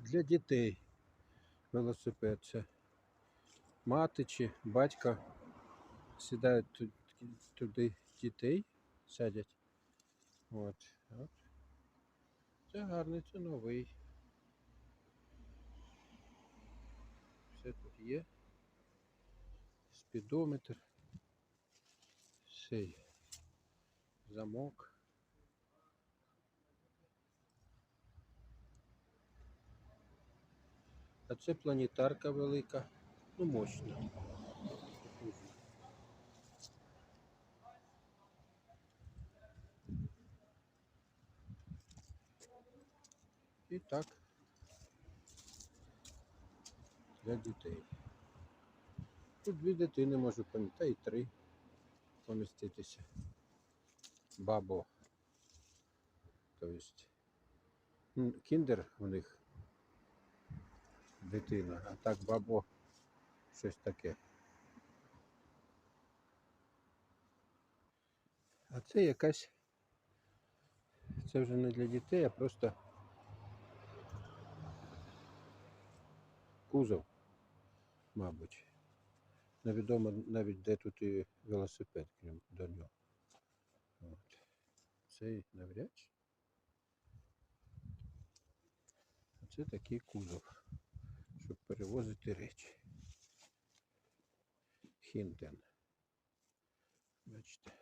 для дітей велосипед. Це мати чи батько сідають ту- туди дітей, садять. От. От. Це гарний, це новий. Все тут є. Спідометр. Цей замок. А це планетарка велика. Ну, мощна. І так. Для дітей. Тут дві дитини можу та й три поміститися. Бабо. Тобто кіндер у них дитина, а так бабо щось таке. А це якась. Це вже не для дітей, а просто кузов, мабуть. Невідомо навіть де тут і велосипед, крім до нього. От. Це навряд. А це такий кузов, щоб перевозити речі. Хінтен. Бачите.